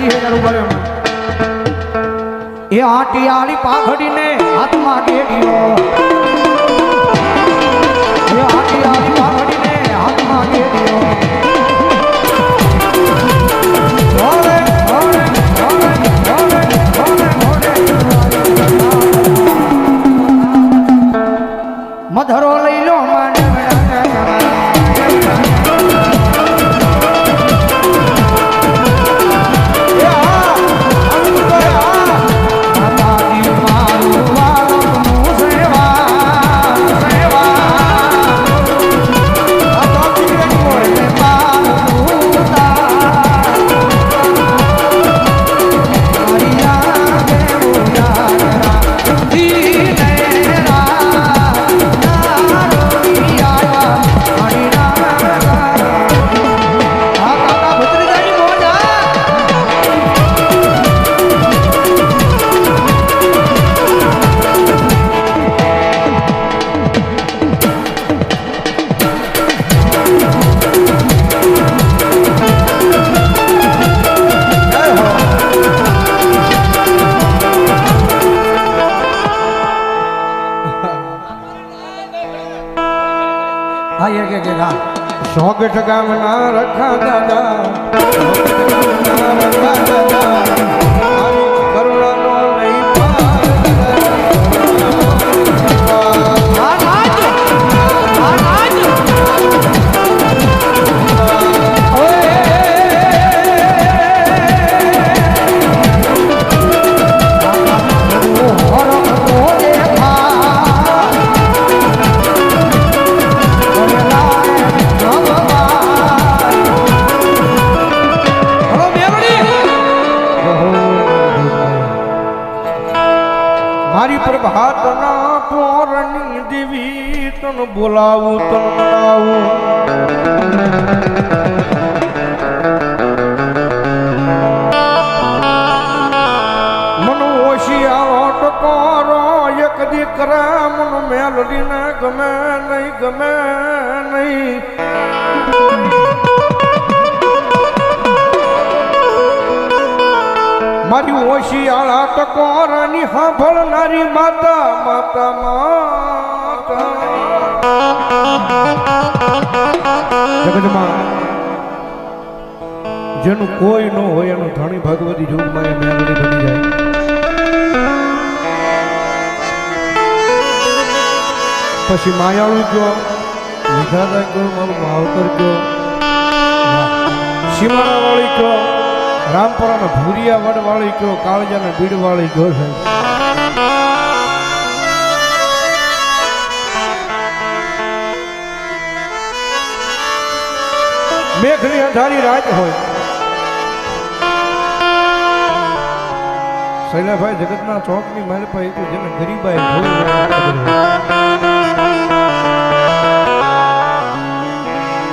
રાજી હે તારું ગળે એ આટિયાળી પાઘડીને હાથમાં ગેડીઓ એ આટિયાળી સોગઠ ગામના રખા દાદા મન મેલડીને ગમે નહીં ગમે નહીં. મારી ઓશિયાળા કોરાની સાંભળનારી માતા માતા માતા. જેનું કોઈ ન હોય એનું ધણી ભગવતી જોગમાં એ મેલડી બની જાય. પછી માયાળું કયો વિધાતા કયો મારું માવતર કયો સીમાડા વાળી કયો રામપરાના ભૂરિયા વડ વાળી કયો કાળજાના બીડ વાળી કયો સાહેબ. મેઘની અંધારી રાત હોય. શૈલાભાઈ જગતના ચોકની મારી પાસે જેને ગરીબાઈ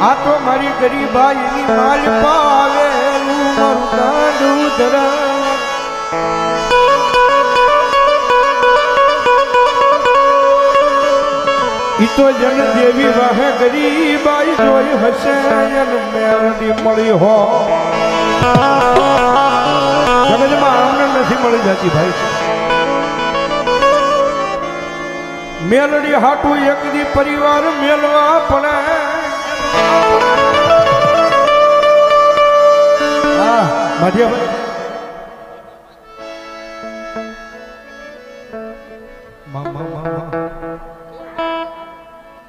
આ તો મારી ગરીબાઈની માલ પાવેલું તો જન દેવી વાહે ગરીબાઈ જોઈ હશે એન મેરડી મળી હો. સમજમાં આમને નથી મળી જતી ભાઈ. મેલડી હાટું એક દી પરિવાર મેલવા પડે.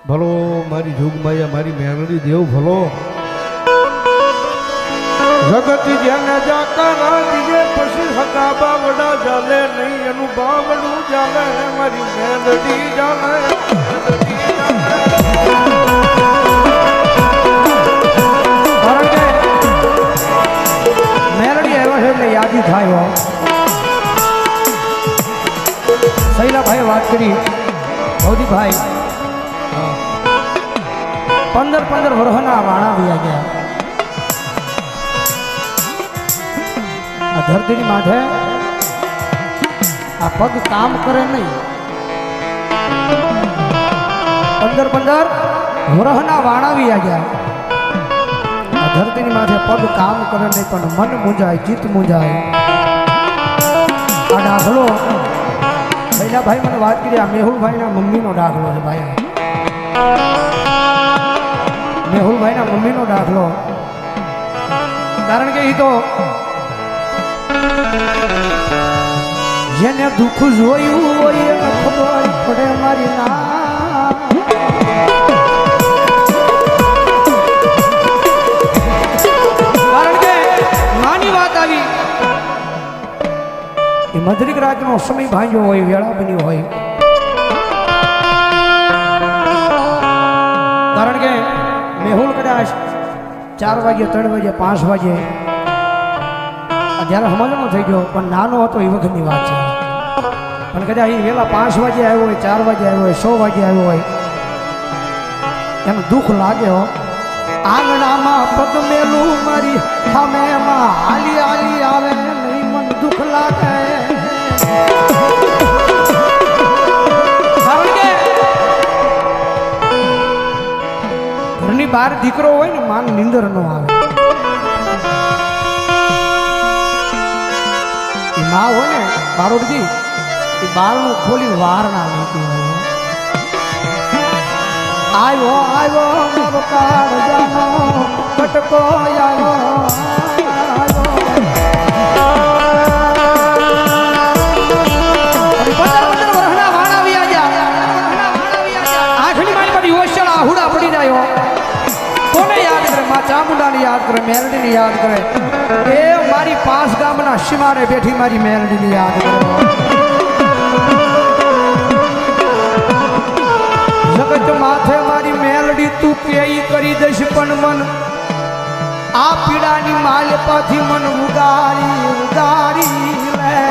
ભલો, મારી જોગમાયા, મારી મેલડી દેવ, ભલો. જગત જેને જાતા દીજે પછી હતા બાવડા જાલે નહીં એનું બાવડું જાલે, મારી મેલડી ચાલે ભૌદીભાઈ પંદર પંદર વર્ષના વાણા વ્યા ગયા આ ધરતીની માથે આ પગ કામ કરે નહીં પંદર પંદર વર્ષના વાણા વ્યા ગયા આ ધરતીની માથે પગ કામ કરે નહીં પણ મન મૂંઝાય ચિત્ત મૂંઝાય આ દાખલો પહેલા ભાઈ મને વાત કરી, આ મેહુલભાઈના મમ્મીનો દાખલો છે ભાઈ. મેહુલભાઈના મમ્મીનો દાખલો કારણ કે એ તો જેને દુઃખ જોયું હોય એને ખબર પડે મારી ના. કારણ કે નાની વાત આવી. એ મધરિક રાતનો સમય ભાંગ્યો હોય, વેળા બન્યો હોય. કારણ કે મેહુલ કદાચ ચાર વાગે, ત્રણ વાગે, પાંચ વાગે જ્યારે હમલનો થઈ ગયો, પણ નાનો હતો એ વખતની વાત છે. પણ કદાચ એ વહેલા પાંચ વાગે આવ્યો હોય, ચાર વાગે આવ્યો હોય, સો વાગે આવ્યો હોય એનું દુઃખ લાગ્યો આંગણામાં પગ મેલું મારી હમે એમાં હાલી હાલી આવે, નહીં મન દુઃખ લાગે. દીકરો હોય ને, માન નિંદર નો આવે. એ માં હોય ને બારોડજી એ બારણું ખોલી વાર ના લેતી હોય. આવ્યો આવ્યો મારો કાળજાનો કટકો આવ્યો અને કરે મા ચામુંડાને યાદ કરે મેલડીને યાદ કરે. એ મારી પાંચ ગામના સીમાડે બેઠી મારી મેલડીને યાદ કરે. જગત માથે મારી મેલડી તું પેઈ કરી દઈશ પણ મન. આ પીડાની માલ પાછી મન ઉગારી ઉગારી લે.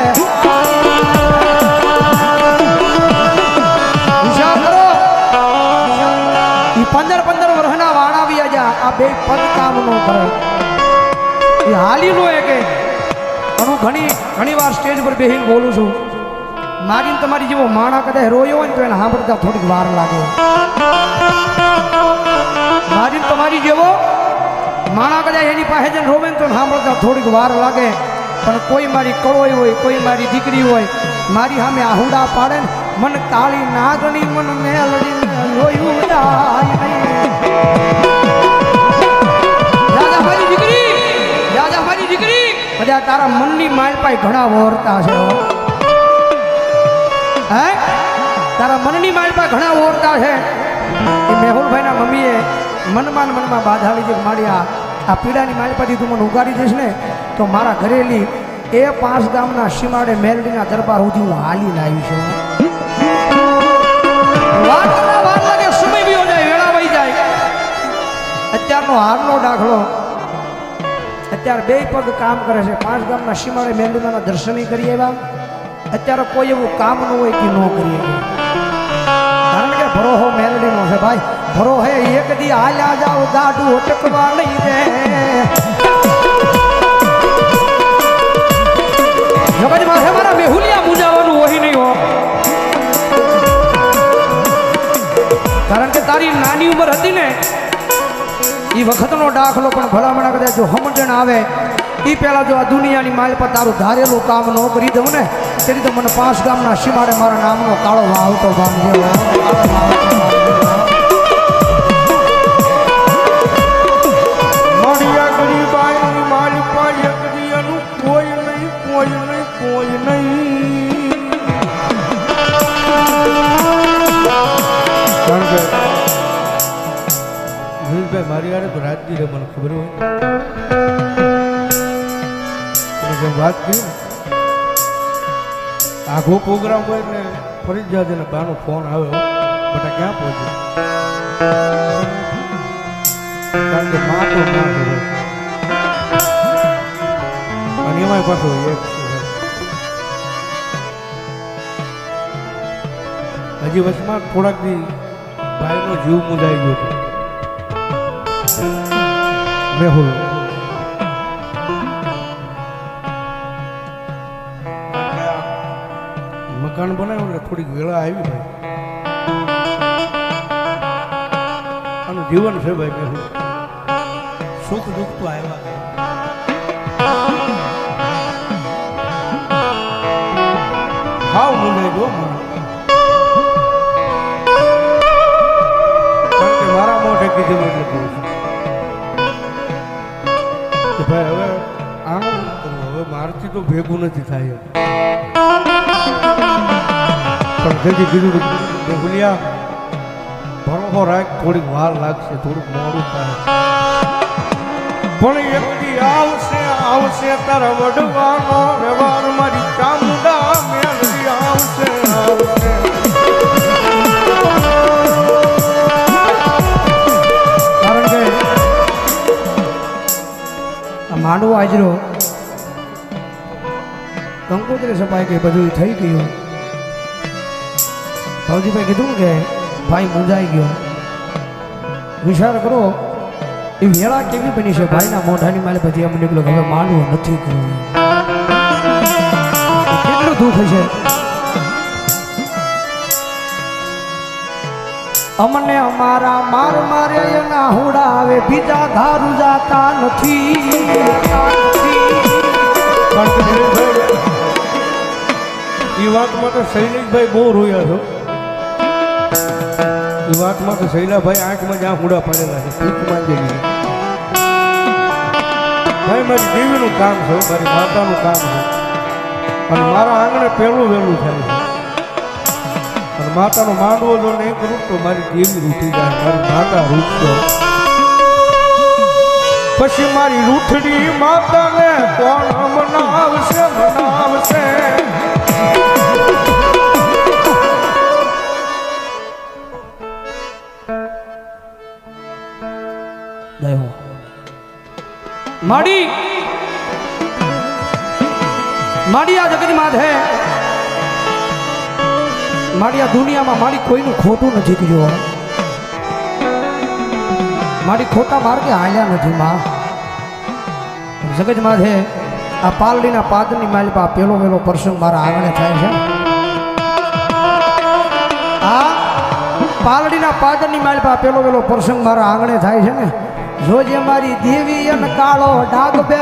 વિચાર કરો ઈ પંદર પંદર વર્ષના વાણા આવ્યા જા હાલી નો એ કે ઘણી ઘણી વાર સ્ટેજ પર બેસીને બોલું છું. મારી તમારી જેવો માણા કદાચ રોયો હોય ને તો એને સાંભળતા થોડીક વાર લાગે. મારી તમારી જેવો માણા કદાચ એની પાસે જઈને રોવે ને તો સાંભળતા થોડીક વાર લાગે. પણ કોઈ મારી કળોય હોય, કોઈ મારી દીકરી હોય, મારી સામે આહુડા પાડે ને મન કાળી નાગણી, મન મેલડી લોયું. બધા તારા મનની માલપાઈ ઘણા વોરતા છે હે. તારા મનની માલપાઈ ઘણા વોરતા છે. એ મેહુલભાઈના મમ્મીએ મનમાં મનમાં બાધા લીધી મારી આ આ પીડાની માલ પાથી તું મને ઉગાડી દઈશ ને, તો મારા ઘરેલી એ પાંચ ગામના સીમાડે મેલડીના દરબાર સુધી હું હાલી લાવી છું. અત્યારનો હારનો દાખલો અત્યારે બે પગ કામ કરે છે. પાંચ ગામના સીમાડે મેલડીમાના દર્શની કરી આવ્યા. અત્યારે કોઈ એવું કામ ન હોય કે ન કરીએ કારણ કે ભરોહો મેલડીનો છે ભાઈ. ભરોહે એક દી હાલ્યા જાવ ગાડું અટકવા નહીં દે. જગતમાં છે મારા મેહુલિયા મૂંઝાવાનું હોય નહીં હો કારણ કે તારી નાની ઉંમર હતી ને એ વખતનો દાખલો પણ ભલામણા કદાચ જો સમજણ આવે. એ પહેલાં જો આ દુનિયાની માલ પર તારું ધારેલું કામ ન કરી દઉં ને તેથી તો મને પાંચ ગામના સીમાડે મારા નામનો કાળો વાવતો બાંધ્યો મારી આડે તો રાજગીરે મને ખબર હોય. વાત ને આઘો પ્રોગ્રામ હોય ને ફરજિયાત એને બાનો ફોન આવ્યો બટા ક્યાં પહોંચ્યો કારણ કે હજી વચમાં થોડાક દી ભાઈનો જીવ મુંજાઈ ગયો હતો. મેહુલ મકાન બનાવ્યું એટલે થોડીક વેળા આવી ભાઈ. અને જીવન છે ભાઈ મેહુલ સુખ દુઃખ તો આવ્યા હાવ મને કારણ કે મારા મોઢે કીધું એટલે કહું મારથી તો ભેગું નથી થાય. પણ જલ્દી કીધું ભૂલિયા ભરોસો રાખ, થોડીક વાર લાગશે, થોડુંક મોડું થાય પણ દી આવશે આવશે તારા વડવાનો વ્યવહાર, મારી ચામુંડા મેલડી આવશે આવશે કારણ કે આ માંડવો આજરો કંકોત્રી સપાઈ કે બધું થઈ ગયું. ભાવજીભાઈ કીધું કે ભાઈ મૂંઝાઈ ગયો. વિચાર કરો, એ વેળા કેવી બની છે? ભાઈના મોઢાની માલે પછી એમ નીકળ્યો હવે માનવું નથી કરવું કેટલું દુઃખ છે? અમને અમારા માર મારે એના હુડા આવે બીજા ધારું જાતા નથી. એ વાતમાં તો શૈલેષભાઈ બહુ રોયા છો. એ વાતમાં તો શૈલાભાઈ આંખમાં જ્યાં હુડા પડેલા છે. ભીખ છે. ભાઈ, મારી દેવીનું કામ છે મારી માતાનું કામ છે. અને મારા આંગણે પહેલું વહેલું થાય છે. અને માતાનો માંડવો જો નહીં કરું તો મારી દેવી રૂઠી જાય, મારી માતા રૂઠતો પછી મારી રૂઠડી માતાને કોણ મનાવશે મનાવશે? માડી માડી આ જગતમાં છે માડી આ દુનિયામાં મારી કોઈનું ખોટું નથી કર્યું મારી ખોટા માર્ગે હાલ્યા નથી માં જગતમાં છે આ પાલડીના પાદની માલિક પેલો પેલો પ્રસંગ મારા આંગણે થાય છે. આ પાલડીના પાદરની માલિક પેલો પેલો પ્રસંગ મારા આંગણે થાય છે ને. જોજે મારી દેવી અને કાળો ડાગ જગજ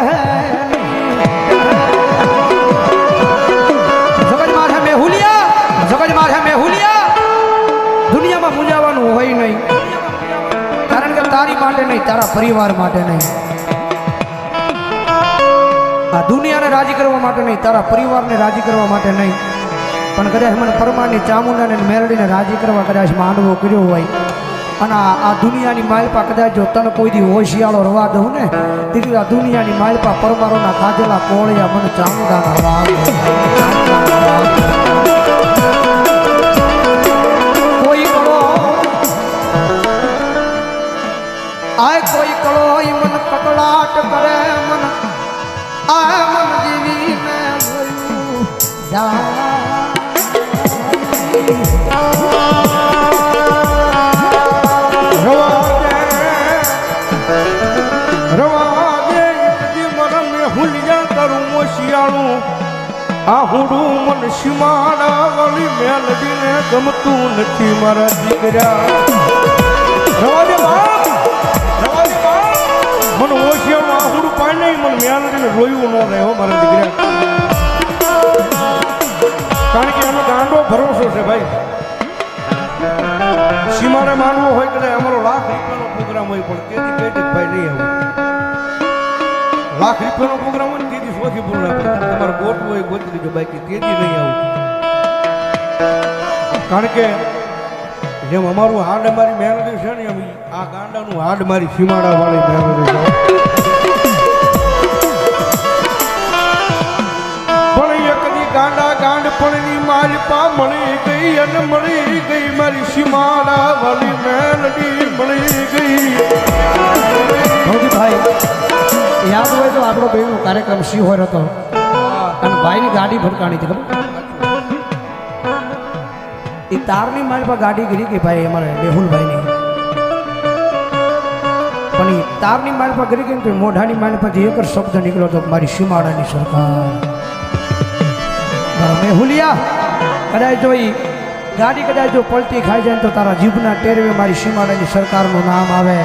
જગતમાં છે મેહુલિયા દુનિયામાં મૂંઝાવાનું હોય નહીં. કારણ કે તારી માટે નહીં, તારા પરિવાર માટે નહીં. રાજી કરવા માટે નહીં, તારા પરિવારને રાજી કરવા માટે નહીં. પણ કદાચ મને પરમાની ચામુંડાને મેરડીને રાજી કરવા કદાચ માંડવો કર્યો હોય. અને આ દુનિયાની માલપા કદાચ જો તને કોઈ દી હોશિયાળો રવા દઉં ને, તેથી આ દુનિયાની માલપા પરમારોના કાજેલા કોળિયા મને ચામુંડાના રાગ આય કરે મન. આ હુડું મન સીમાડા વાળી મેલડીને ગમતું નથી મારા દીકરા રવા દે બાપ રવા દે બાપ મન ઓશિયાળું આ હુડું નહીં મન મેલડીને રોયું ન રહ્યો મારા દીકરા. કારણ કે એનો ગાંડો ભરોસો છે ભાઈ. સીમાને માનવો હોય કે અમારો લાખ રૂપિયાનો પ્રોગ્રામ હોય પણ તેથી કઈ ભાઈ નહીં આવું. લાખ રૂપિયાનો પ્રોગ્રામ હોય તેથી સોથી પૂર્ણ તમારે ગોતવું હોય ગોતી લીધું બાકી તેથી નહીં આવું. કારણ કે જેમ અમારું હાડ મારી મહેનત છે ને એમ આ ગાંડાનું હાડ મારી સીમાડા વાળી મહેનત છે. પણ એક ગાંડા પણની માલપા મળી ગઈ અને મળી ગઈ. મારી સીમાડા વાલી મેલડી મળી ગઈ. ભાઈ યાદ હોય તો આપણો ભાઈનો કાર્યક્રમ શિહોર હતો. અને ભાઈની ગાડી ભટકાણી હતી, ખબર? એ તારની મારી પાસે ગાડી ગઈ કે ભાઈ અમારે મેહુલભાઈની. પણ એ તારની મારી પાસે ગઈ કે તો મોઢાની મારી પાસે એક જ શબ્દ નીકળ્યો હતો મારી સીમાડાની સરકાર. મેહુલિયા કદાચ જો ઈ ગાડી કદાચ જો પલટી ખાઈ જાય તો તારા જીભના ટેરવે મારી સીમાડાની સરકારનું નામ આવે.